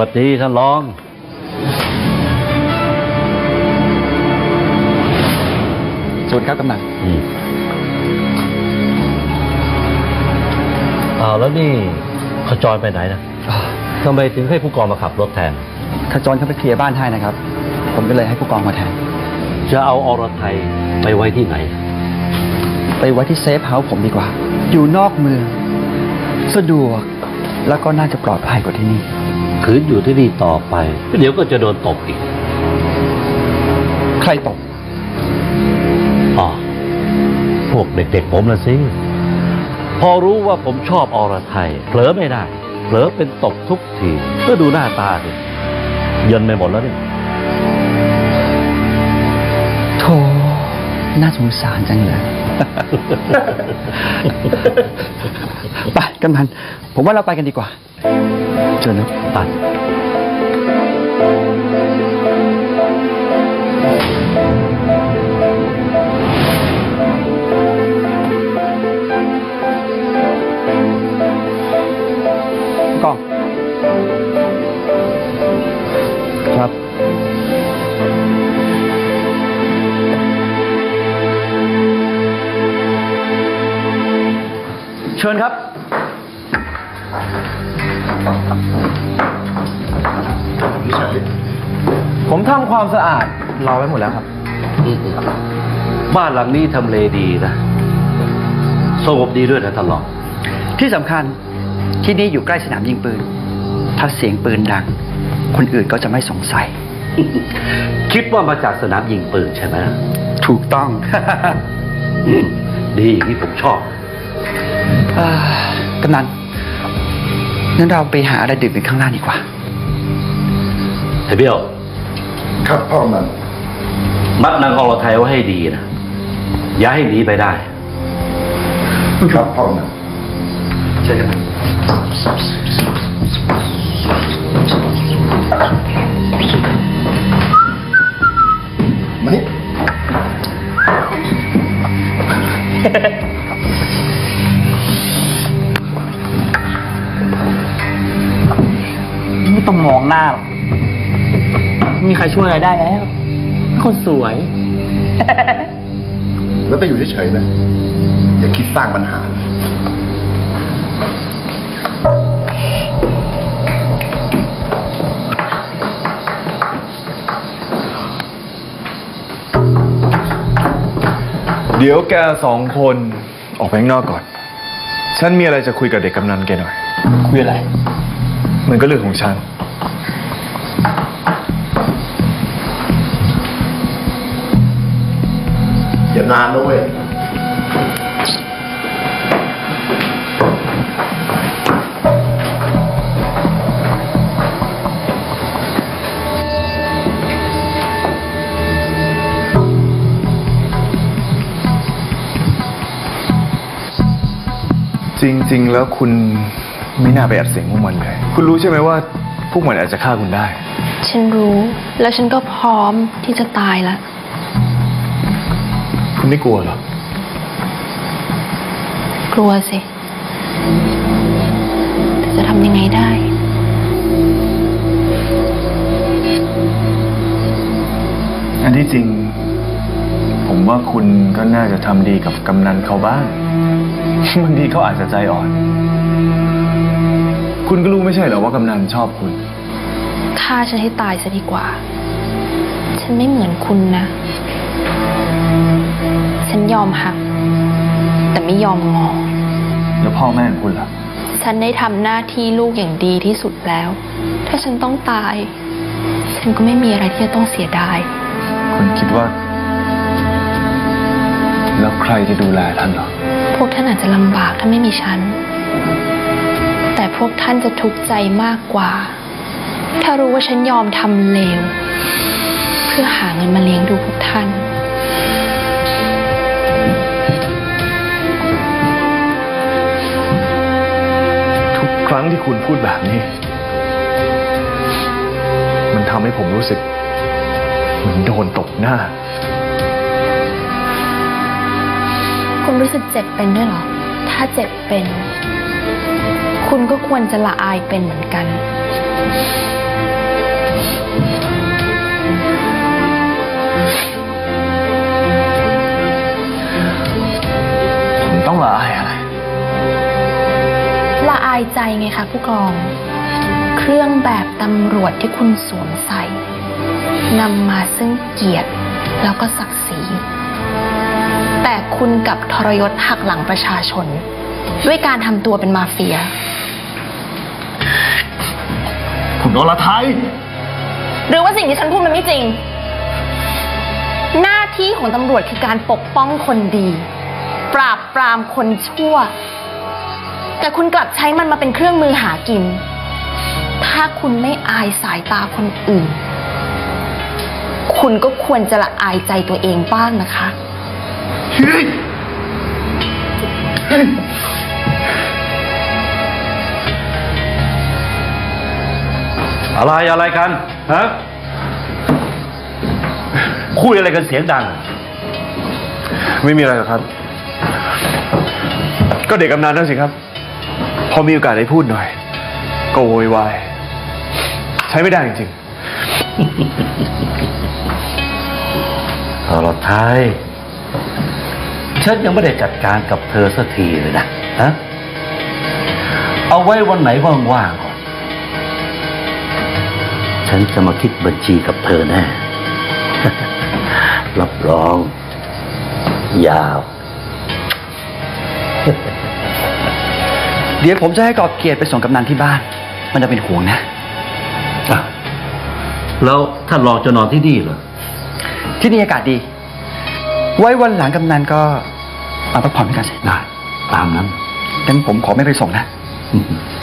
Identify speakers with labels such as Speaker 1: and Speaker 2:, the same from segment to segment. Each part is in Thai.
Speaker 1: วัสดีท่านรอง
Speaker 2: สวัสดีครับกำนัน
Speaker 1: อืมอ้าวแล้วนี่ขจรไปไหนนะทำไมถึงให้ผู้กองมาขับรถแทน
Speaker 2: ขจรเข้าไปเคลียร์บ้านให้นะครับ ผมก็เลยให้ผู้กองมาแทน
Speaker 1: จะเอาอรไทยไปไว้ที่ไหน
Speaker 2: ไปไว้ที่เซฟเฮาส์ผมดีกว่า อยู่นอกเมือง สะดวก แล้วก็น่าจะปลอดภัยกว่าที่นี่
Speaker 1: คืนอยู่ที่นี่ต่อไป เดี๋ยวก็จะโดนตบอีก
Speaker 2: ใครตก
Speaker 1: อ๋อพวกเด็กๆผมละสิ พอรู้ว่าผมชอบอรไทยเผลอไม่ได้ เผลอเป็นตบทุกทีก็ดูหน้าตาดิเยินไปหมดแล้วนี่
Speaker 2: โธ่น่าสงสารจังเลย ไปกำนัน ผมว่าเราไปกันดีกว่า เชิญนะ
Speaker 1: ตัด
Speaker 2: กล้องครับ เชิญครับ ผมทำความสะอาดรอไว้หมดแล้วครับ
Speaker 1: บ้านหลังนี้ทำเลดีนะสงบดีด้วยนะตลอด
Speaker 2: ที่สำคัญที่นี่อยู่ใกล้สนามยิงปืน ถ้าเสียงปืนดัง คนอื่นก็จะไม่สงสัย
Speaker 1: คิดว่ามาจากสนามยิงปืนใช่ไหม
Speaker 2: ถูกต้อง
Speaker 1: อืมดีอย่างที่ผมชอบ
Speaker 2: อ่ากำนัน งั้นเราไปหาอะไรดื่มกันข้างล่างดีกว่า
Speaker 1: ไอ้เบี้ยว
Speaker 3: ครับพ่อมัน
Speaker 1: มัดนางอรไทยไว้ให้ดีนะ อย่าให้หนีไปได้
Speaker 3: ครับพ่อมัน
Speaker 1: ใช่ไหม
Speaker 4: องมองหน้าหรอกไม่มีใครช่วยอะไรได้แล้ว คนสวย
Speaker 3: แล้วไปอยู่เฉยๆนะ อย่าคิดสร้างปัญหา
Speaker 5: เดี๋ยวแกสองคนออกไปข้างนอกก่อน ฉันมีอะไรจะคุยกับเด็กกำนันแกหน่อย
Speaker 4: คุยอะไร
Speaker 5: มันก็เรื่องของฉัน
Speaker 3: อย่านานนะเว้ย
Speaker 5: จริง ๆ แล้วคุณไม่น่าไปอัดเสียงพวกมันเลย คุณรู้ใช่ไหมว่าพวกมันอาจจะฆ่าคุณได้
Speaker 6: ฉันรู้ แล้วฉันก็พร้อมที่จะตายละ
Speaker 5: คุณไม่กลัวเหรอ
Speaker 6: กลัวสิ แต่จะทำยังไงได้
Speaker 5: อันที่จริง ผมว่าคุณก็น่าจะทำดีกับกำนันเขาบ้าง บางทีเขาอาจจะใจอ่อน คุณก็รู้ไม่ใช่เหรอว่ากำนันชอบคุณ
Speaker 6: ฆ่าฉันให้ตายซะดีกว่า ฉันไม่เหมือนคุณนะ ฉันยอมหัก แต่ไม่ยอมงอ
Speaker 5: แล้วพ่อแม่ของคุณล่ะ
Speaker 6: ฉันได้ทำหน้าที่ลูกอย่างดีที่สุดแล้ว ถ้าฉันต้องตาย ฉันก็ไม่มีอะไรที่จะต้องเสียดาย
Speaker 5: คุณคิดว่า แล้วใครจะดูแลท่านเหรอ
Speaker 6: พวกท่านอาจจะลำบากถ้าไม่มีฉัน แต่พวกท่านจะทุกข์ใจมากกว่า ถ้ารู้ว่าฉันยอมทำเลว เพื่อหาเงินมาเลี้ยงดูพวกท่าน
Speaker 5: ครั้งที่คุณพูดแบบนี้ มันทำให้ผมรู้สึกเหมือนโดนตบหน้า
Speaker 6: คุณรู้สึกเจ็บเป็นด้วยเหรอ ถ้าเจ็บเป็น คุณก็ควรจะละอายเป็นเหมือนกัน
Speaker 5: ผมต้องละอาย
Speaker 6: ไงคะผู้กอง เครื่องแบบตำรวจที่คุณสวมใส่นำมาซึ่งเกียรติแล้วก็ศักดิ์ศรี แต่คุณกลับทรยศหักหลังประชาชน ด้วยการทำตัวเป็นมาเฟีย
Speaker 5: คุณอรไทย
Speaker 6: หรือว่าสิ่งที่ฉันพูดมันไม่จริง หน้าที่ของตำรวจคือการปกป้องคนดี ปราบปรามคนชั่ว แต่คุณกลับใช้มันมาเป็นเครื่องมือหากิน ถ้าคุณไม่อายสายตาคนอื่น คุณก็ควรจะละอายใจตัวเองบ้างนะคะ
Speaker 1: อะไรอะไรกัน ฮะ คุยอะไรกันเสียงดัง
Speaker 5: ไม่มีอะไรหรอกครับ ก็เด็กกำนันนั่นสิครับ พอมีโอกาสได้พูดหน่อย ก็โวยวาย ใช้ไม่ได้จริง
Speaker 1: เอาละไทยฉันยังไม่ได้จัดการกับเธอสักทีเลยนะฮะเอาไว้วันไหนว่างๆก่อน ฉันจะมาคิดบัญชีกับเธอแน่รับรอง ยาว
Speaker 2: เดี๋ยวผมจะให้กอบเกียรติไปส่งกำนันที่บ้าน มันจะเป็นห่วงนะ
Speaker 1: อะแล้วท่านรองจะนอนที่นี่เหรอ
Speaker 2: ที่นี่อากาศดี ไว้วันหลังกำนันก็มาพักผ่อนด้วยกันสิ
Speaker 1: ได้ ตามนั้น
Speaker 2: งั้นผมขอไม่ไปส่งนะ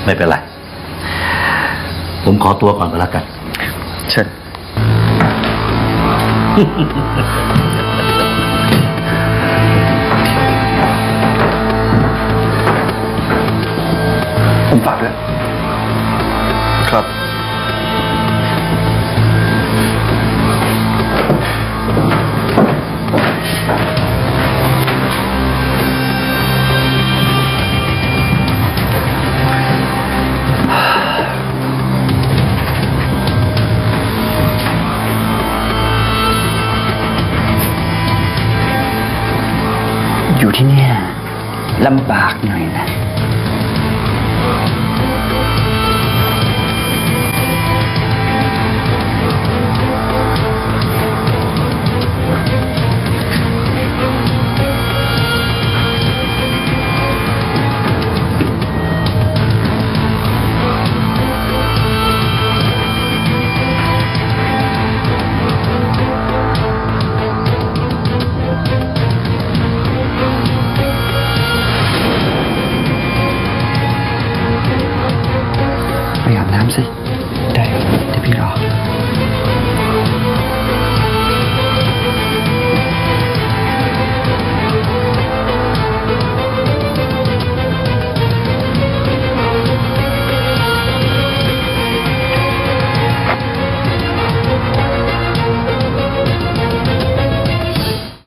Speaker 1: ไม่เป็นไร ผมขอตัวก่อนก็แล้วกัน
Speaker 2: เชิญ ผมฝากด้วย
Speaker 5: ๆครับ
Speaker 2: อยู่ที่เนี่ยลำบากหน่อยนะ